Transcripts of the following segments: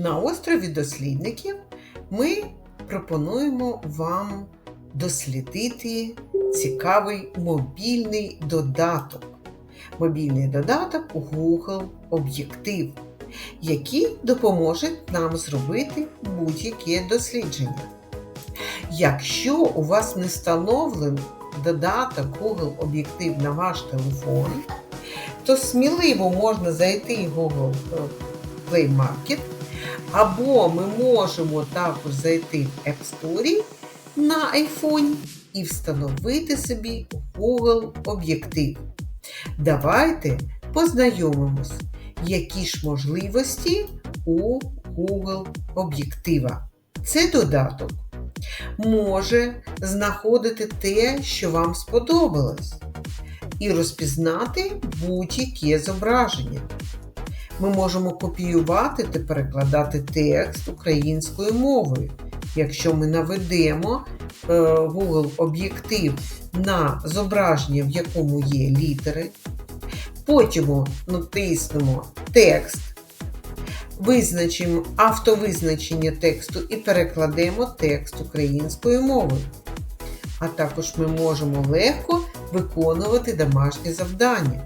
На острові дослідників ми пропонуємо вам дослідити цікавий мобільний додаток. Мобільний додаток Google Об'єктив, який допоможе нам зробити будь-яке дослідження. Якщо у вас не встановлений додаток Google Об'єктив на ваш телефон, то сміливо можна зайти в Google Play Market, або ми можемо також зайти в App Store на iPhone і встановити собі Google Об'єктив. Давайте познайомимось, які ж можливості у Google Об'єктива. Цей додаток може знаходити те, що вам сподобалось, і розпізнати будь-яке зображення. Ми можемо копіювати та перекладати текст українською мовою. Якщо ми наведемо е, Google об'єктив на зображення, в якому є літери, потім натиснемо текст, визначимо автовизначення тексту і перекладемо текст українською мовою. А також ми можемо легко виконувати домашні завдання.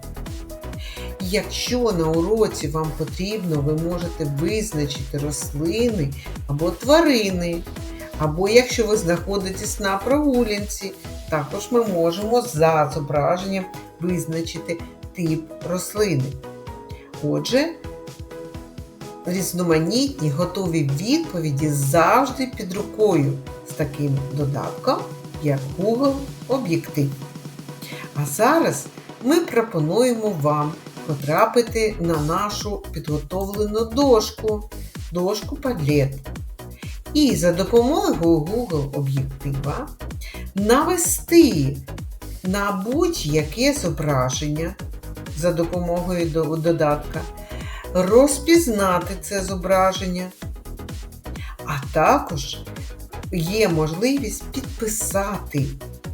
Якщо на уроці вам потрібно, ви можете визначити рослини або тварини. Або якщо ви знаходитесь на прогулянці, також ми можемо за зображенням визначити тип рослини. Отже, різноманітні готові відповіді завжди під рукою з таким додатком, як Google Об'єктив. А зараз ми пропонуємо вам потрапити на нашу підготовлену дошку, дошку Padlet. І за допомогою Google об'єктива навести на будь-яке зображення за допомогою додатка, розпізнати це зображення, а також є можливість підписати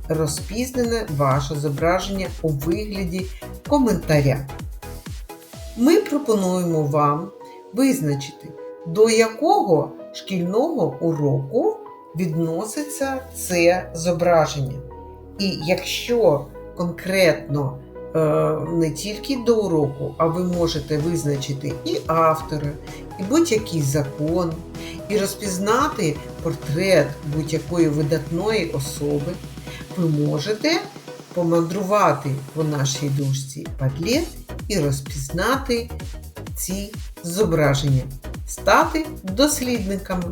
розпізнане ваше зображення у вигляді коментаря. Ми пропонуємо вам визначити, до якого шкільного уроку відноситься це зображення. І якщо конкретно е, не тільки до уроку, а ви можете визначити і автора, і будь-який закон, і розпізнати портрет будь-якої видатної особи, ви можете помандрувати по нашій дужці Padlet і розпізнати ці зображення, стати дослідниками.